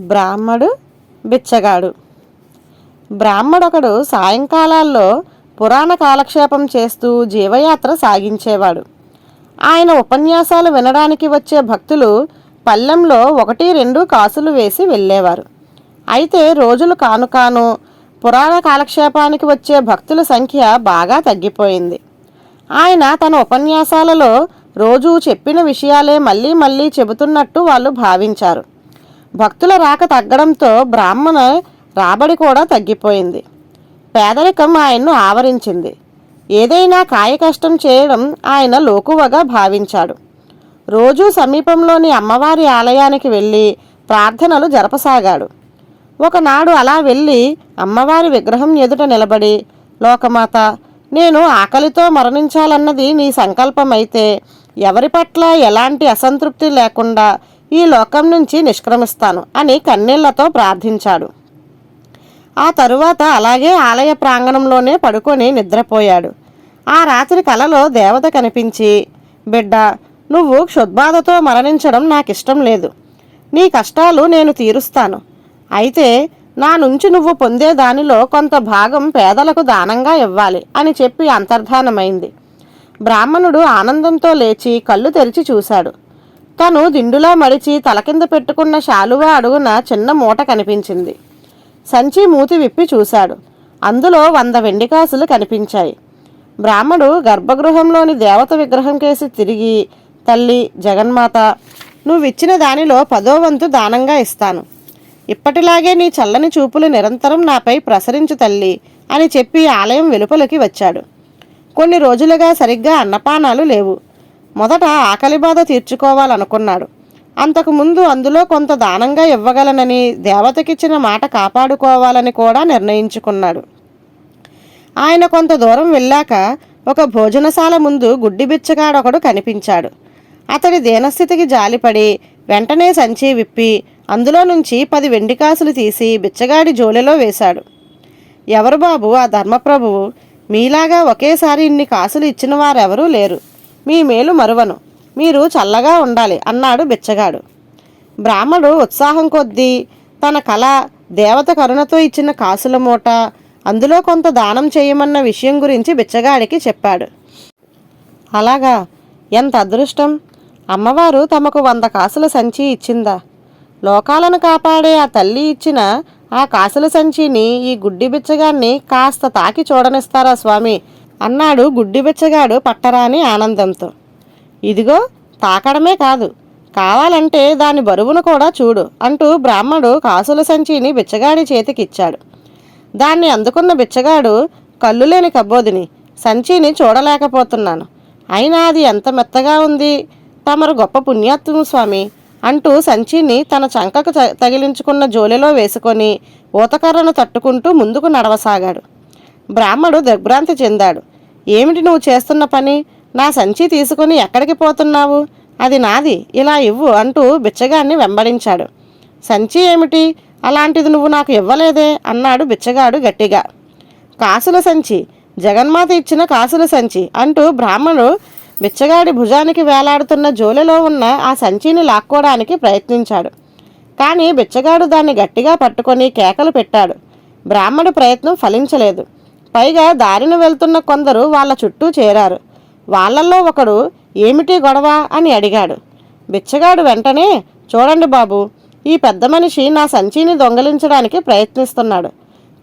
బ్రాహ్మడు బిచ్చగాడు. బ్రాహ్మడొకడు సాయంకాలాల్లో పురాణ కాలక్షేపం చేస్తూ జీవయాత్ర సాగించేవాడు. ఆయన ఉపన్యాసాలు వినడానికి వచ్చే భక్తులు పల్లెంలో ఒకటి రెండు కాసులు వేసి వెళ్ళేవారు. అయితే రోజులు కాను కాను పురాణ కాలక్షేపానికి వచ్చే భక్తుల సంఖ్య బాగా తగ్గిపోయింది. ఆయన తన ఉపన్యాసాలలో రోజు చెప్పిన విషయాలే మళ్ళీ మళ్ళీ చెబుతున్నట్టు వాళ్ళు భావించారు. భక్తుల రాక తగ్గడంతో బ్రాహ్మణ రాబడి కూడా తగ్గిపోయింది. పేదరికం ఆయన్ను ఆవరించింది. ఏదైనా కాయకష్టం చేయడం ఆయన లోకువగా భావించాడు. రోజూ సమీపంలోని అమ్మవారి ఆలయానికి వెళ్ళి ప్రార్థనలు జరపసాగాడు. ఒకనాడు అలా వెళ్ళి అమ్మవారి విగ్రహం ఎదుట నిలబడి లోకమాత నేను ఆకలితో మరణించాలన్నది నీ సంకల్పమైతే ఎవరి పట్ల ఎలాంటి అసంతృప్తి లేకుండా ఈ లోకం నుంచి నిష్క్రమిస్తాను అని కన్నీళ్ళతో ప్రార్థించాడు. ఆ తరువాత అలాగే ఆలయ ప్రాంగణంలోనే పడుకొని నిద్రపోయాడు. ఆ రాత్రి కలలో దేవత కనిపించి బిడ్డ నువ్వు క్షుద్బాధతో మరణించడం నాకిష్టం లేదు. నీ కష్టాలు నేను తీరుస్తాను. అయితే నా నుంచి నువ్వు పొందే దానిలో కొంత భాగం పేదలకు దానంగా ఇవ్వాలి అని చెప్పి అంతర్ధానమైంది. బ్రాహ్మణుడు ఆనందంతో లేచి కళ్ళు తెరిచి చూశాడు. తను దిండులా మడిచి తల కింద పెట్టుకున్న శాలువా అడుగున చిన్న మూట కనిపించింది. సంచి మూతి విప్పి చూశాడు. అందులో వంద వెండికాసులు కనిపించాయి. బ్రాహ్మడు గర్భగృహంలోని దేవత విగ్రహం కేసి తిరిగి తల్లి జగన్మాత నువ్విచ్చిన దానిలో పదో వంతు దానంగా ఇస్తాను. ఇప్పటిలాగే నీ చల్లని చూపులు నిరంతరం నాపై ప్రసరించు తల్లి అని చెప్పి ఆలయం వెలుపలికి వచ్చాడు. కొన్ని రోజులుగా సరిగ్గా అన్నపానాలు లేవు. మొదట ఆకలి బాధ తీర్చుకోవాలనుకున్నాడు. అంతకుముందు అందులో కొంత దానంగా ఇవ్వగలనని దేవతకిచ్చిన మాట కాపాడుకోవాలని కూడా నిర్ణయించుకున్నాడు. ఆయన కొంత దూరం వెళ్ళాక ఒక భోజనశాల ముందు గుడ్డి బిచ్చగాడొకడు కనిపించాడు. అతడి దీనస్థితికి జాలిపడి వెంటనే సంచి విప్పి అందులో నుంచి పది వెండి కాసులు తీసి బిచ్చగాడి జోలెలో వేశాడు. ఎవరు బాబు? ఆ ధర్మప్రభువు. మీలాగా ఒకేసారి ఇన్ని కాసులు ఇచ్చిన వారెవరూ లేరు. మీ మేలు మరువను. మీరు చల్లగా ఉండాలి అన్నాడు బిచ్చగాడు. బ్రాహ్మడు ఉత్సాహం కొద్దీ తన కళ దేవత కరుణతో ఇచ్చిన కాసుల మూట అందులో కొంత దానం చేయమన్న విషయం గురించి బిచ్చగాడికి చెప్పాడు. అలాగా? ఎంత అదృష్టం? అమ్మవారు తమకు వంద కాసుల సంచి ఇచ్చిందా? లోకాలను కాపాడే ఆ తల్లి ఇచ్చిన ఆ కాసుల సంచిని ఈ గుడ్డి బిచ్చగాన్ని కాస్త తాకి చూడనిస్తారా స్వామి? అన్నాడు గుడ్డి బిచ్చగాడు పట్టరాని ఆనందంతో. ఇదిగో తాకడమే కాదు. కావాలంటే దాని బరువును కూడా చూడు అంటూ బ్రాహ్మడు కాసుల సంచిని బిచ్చగాడి చేతికిచ్చాడు. దాన్ని అందుకున్న బిచ్చగాడు కళ్ళు లేని కబోదిని సంచిని చూడలేకపోతున్నాను. అయినా అది ఎంత మెత్తగా ఉంది? తమరు గొప్ప పుణ్యాత్మ స్వామి అంటూ సంచిని తన చంకకు త- తగిలించుకున్న జోలిలో వేసుకొని ఊతకర్రను తట్టుకుంటూ ముందుకు నడవసాగాడు. బ్రాహ్మడు దిగ్భ్రాంతి చెందాడు. ఏమిటి నువ్వు చేస్తున్న పని? నా సంచి తీసుకుని ఎక్కడికి పోతున్నావు? అది నాది. ఇలా ఇవ్వు అంటూ బిచ్చగాన్ని వెంబడించాడు. సంచి ఏమిటి? అలాంటిది నువ్వు నాకు ఇవ్వలేదే అన్నాడు బిచ్చగాడు గట్టిగా. కాసుల సంచి. జగన్మాత ఇచ్చిన కాసుల సంచి అంటూ బ్రాహ్మణుడు బిచ్చగాడి భుజానికి వేలాడుతున్న జోలెలో ఉన్న ఆ సంచిని లాక్కోవడానికి ప్రయత్నించాడు. కానీ బిచ్చగాడు దాన్ని గట్టిగా పట్టుకొని కేకలు పెట్టాడు. బ్రాహ్మడు ప్రయత్నం ఫలించలేదు. పైగా దారిన వెళ్తున్న కొందరు వాళ్ళ చుట్టూ చేరారు. వాళ్ళల్లో ఒకడు ఏమిటి గొడవ? అని అడిగాడు. బిచ్చగాడు వెంటనే చూడండి బాబు ఈ పెద్ద మనిషి నా సంచిని దొంగలించడానికి ప్రయత్నిస్తున్నాడు.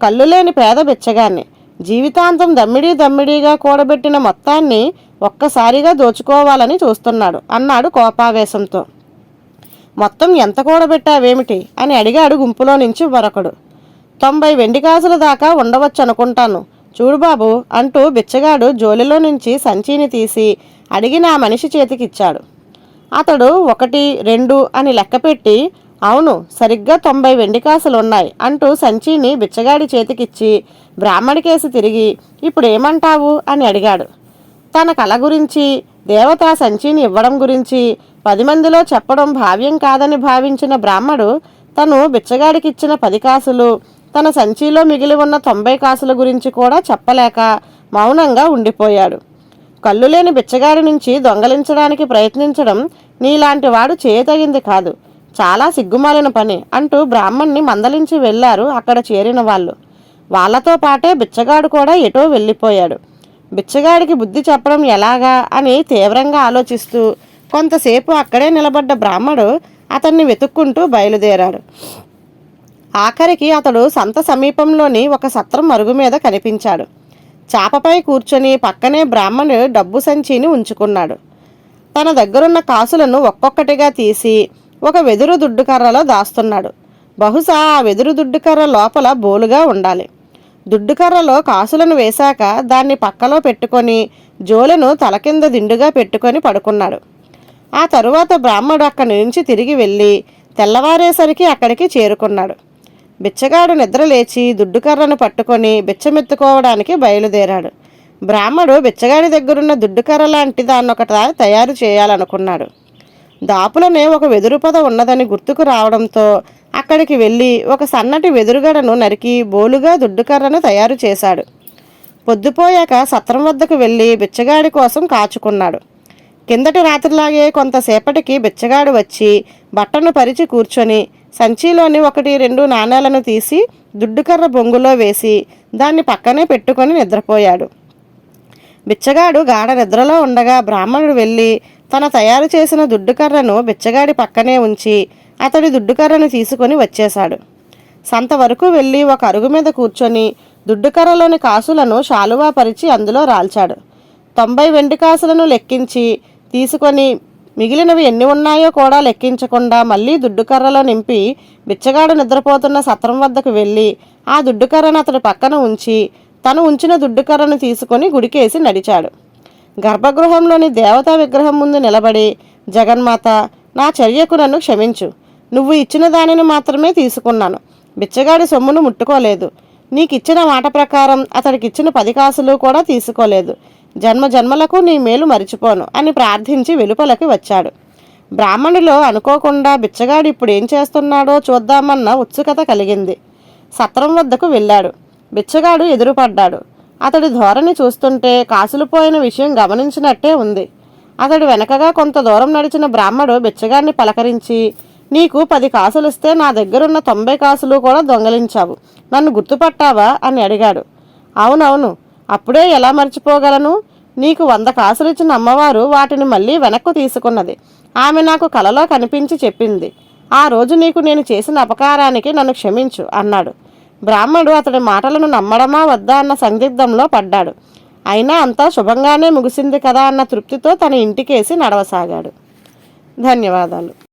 కళ్ళు లేని పేద బిచ్చగాన్ని. జీవితాంతం దమ్మిడీ దమ్మిడీగా కూడబెట్టిన మొత్తాన్ని ఒక్కసారిగా దోచుకోవాలని చూస్తున్నాడు అన్నాడు కోపావేశంతో. మొత్తం ఎంత కూడబెట్టావేమిటి? అని అడిగాడు గుంపులో నుంచి మరొకడు. తొంభై వెండి కాసుల దాకా ఉండవచ్చు అనుకుంటాను చూడు బాబు అంటూ బిచ్చగాడు జోలిలో నుంచి సంచిని తీసి అడిగిన ఆ మనిషి చేతికిచ్చాడు. అతడు ఒకటి రెండు అని లెక్కపెట్టి అవును సరిగ్గా తొంభై వెండి కాసులు ఉన్నాయి అంటూ సంచిని బిచ్చగాడి చేతికిచ్చి బ్రాహ్మడికేసి తిరిగి ఇప్పుడు ఏమంటావు? అని అడిగాడు. తన కళ గురించి దేవత సంచిని ఇవ్వడం గురించి పది మందిలో చెప్పడం భావ్యం కాదని భావించిన బ్రాహ్మడు తను బిచ్చగాడికిచ్చిన పది కాసులు తన సంచిలో మిగిలి ఉన్న తొంభై కాసుల గురించి కూడా చెప్పలేక మౌనంగా ఉండిపోయాడు. కళ్ళు లేని బిచ్చగాడి నుంచి దొంగలించడానికి ప్రయత్నించడం నీలాంటి వాడు చేయతగింది కాదు. చాలా సిగ్గుమాలిన పని అంటూ బ్రాహ్మణ్ణి మందలించి వెళ్ళారు అక్కడ చేరిన వాళ్ళు. వాళ్ళతో పాటే బిచ్చగాడు కూడా ఎటో వెళ్ళిపోయాడు. బిచ్చగాడికి బుద్ధి చెప్పడం ఎలాగా అని తీవ్రంగా ఆలోచిస్తూ కొంతసేపు అక్కడే నిలబడ్డ బ్రాహ్మడు అతన్ని వెతుక్కుంటూ బయలుదేరాడు. ఆఖరికి అతడు సంత సమీపంలోని ఒక సత్రం మరుగు మీద కనిపించాడు. చాపపై కూర్చొని పక్కనే బ్రాహ్మణుడు డబ్బు సంచిని ఉంచుకున్నాడు. తన దగ్గరున్న కాసులను ఒక్కొక్కటిగా తీసి ఒక వెదురు దుడ్డుకర్రలో దాస్తున్నాడు. బహుశా ఆ వెదురు దుడ్డుకర్ర లోపల బోలుగా ఉండాలి. దుడ్డుకర్రలో కాసులను వేశాక దాన్ని పక్కలో పెట్టుకొని జోలెను తల కింద దిండుగా పెట్టుకొని పడుకున్నాడు. ఆ తరువాత బ్రాహ్మడు అక్కడి నుంచి తిరిగి వెళ్ళి తెల్లవారేసరికి అక్కడికి చేరుకున్నాడు. బిచ్చగాడు నిద్రలేచి దుడ్డుకర్రను పట్టుకొని బిచ్చమెత్తుకోవడానికి బయలుదేరాడు. బ్రాహ్మడు బిచ్చగాడి దగ్గరున్న దుడ్డుకర్ర లాంటి దాన్నొకట తయారు చేయాలనుకున్నాడు. దాపులనే ఒక వెదురు పొద ఉన్నదని గుర్తుకు రావడంతో అక్కడికి వెళ్ళి ఒక సన్నటి వెదురుగడను నరికి బోలుగా దుడ్డుకర్రను తయారు చేశాడు. పొద్దుపోయాక సత్రం వద్దకు వెళ్ళి బిచ్చగాడి కోసం కాచుకున్నాడు. కిందటి రాత్రిలాగే కొంతసేపటికి బిచ్చగాడు వచ్చి బట్టను పరిచి కూర్చొని సంచిలోని ఒకటి రెండు నాణ్యాలను తీసి దుడ్డుకర్ర బొంగులో వేసి దాన్ని పక్కనే పెట్టుకొని నిద్రపోయాడు. బిచ్చగాడు గాఢ నిద్రలో ఉండగా బ్రాహ్మణుడు వెళ్ళి తన తయారు చేసిన దుడ్డుకర్రను బిచ్చగాడి పక్కనే ఉంచి అతడి దుడ్డుకర్రను తీసుకొని వచ్చేశాడు. సంత వరకు వెళ్ళి ఒక అరుగు మీద కూర్చొని దుడ్డుకర్రలోని కాసులను శాలువా పరిచి అందులో రాల్చాడు. తొంభై వెండి కాసులను లెక్కించి తీసుకొని మిగిలినవి ఎన్ని ఉన్నాయో కూడా లెక్కించకుండా మళ్ళీ దుడ్డుకర్రలో నింపి బిచ్చగాడు నిద్రపోతున్న సత్రం వద్దకు వెళ్ళి ఆ దుడ్డుకర్రను అతడి పక్కన ఉంచి తను ఉంచిన దుడ్డుకర్రను తీసుకొని గుడికేసి నడిచాడు. గర్భగృహంలోని దేవతా విగ్రహం ముందు నిలబడి జగన్మాత నా చర్యకు నన్ను క్షమించు. నువ్వు ఇచ్చిన దానిని మాత్రమే తీసుకున్నాను. బిచ్చగాడి సొమ్మును ముట్టుకోలేదు. నీకిచ్చిన మాట ప్రకారం అతడికిచ్చిన పది కాసులు కూడా తీసుకోలేదు. జన్మ జన్మలకు నీ మేలు మరిచిపోను అని ప్రార్థించి వెలుపలకి వచ్చాడు. బ్రాహ్మణులో అనుకోకుండా బిచ్చగాడు ఇప్పుడు ఏం చేస్తున్నాడో చూద్దామన్న ఉత్సుకత కలిగింది. సత్రం వద్దకు వెళ్ళాడు. బిచ్చగాడు ఎదురుపడ్డాడు. అతడి ధోరణి చూస్తుంటే కాసులు పోయిన విషయం గమనించినట్టే ఉంది. అతడు వెనకగా కొంత దూరం నడిచిన బ్రాహ్మడు బిచ్చగాడిని పలకరించి నీకు పది కాసులు ఇస్తే నా దగ్గరున్న తొంభై కాసులు కూడా దొంగలించావు. నన్ను గుర్తుపట్టావా? అని అడిగాడు. అవునవును. అప్పుడే ఎలా మర్చిపోగలను? నీకు వంద కాసులు ఇచ్చిన అమ్మవారు వాటిని మళ్ళీ వెనక్కు తీసుకున్నది. ఆమె నాకు కలలో కనిపించి చెప్పింది. ఆ రోజు నీకు నేను చేసిన అపకారానికి నన్ను క్షమించు అన్నాడు. బ్రాహ్మడు అతడి మాటలను నమ్మడమా వద్దా అన్న సందిగ్ధంలో పడ్డాడు. అయినా అంతా శుభంగానే ముగిసింది కదా అన్న తృప్తితో తన ఇంటికేసి నడవసాగాడు. ధన్యవాదాలు.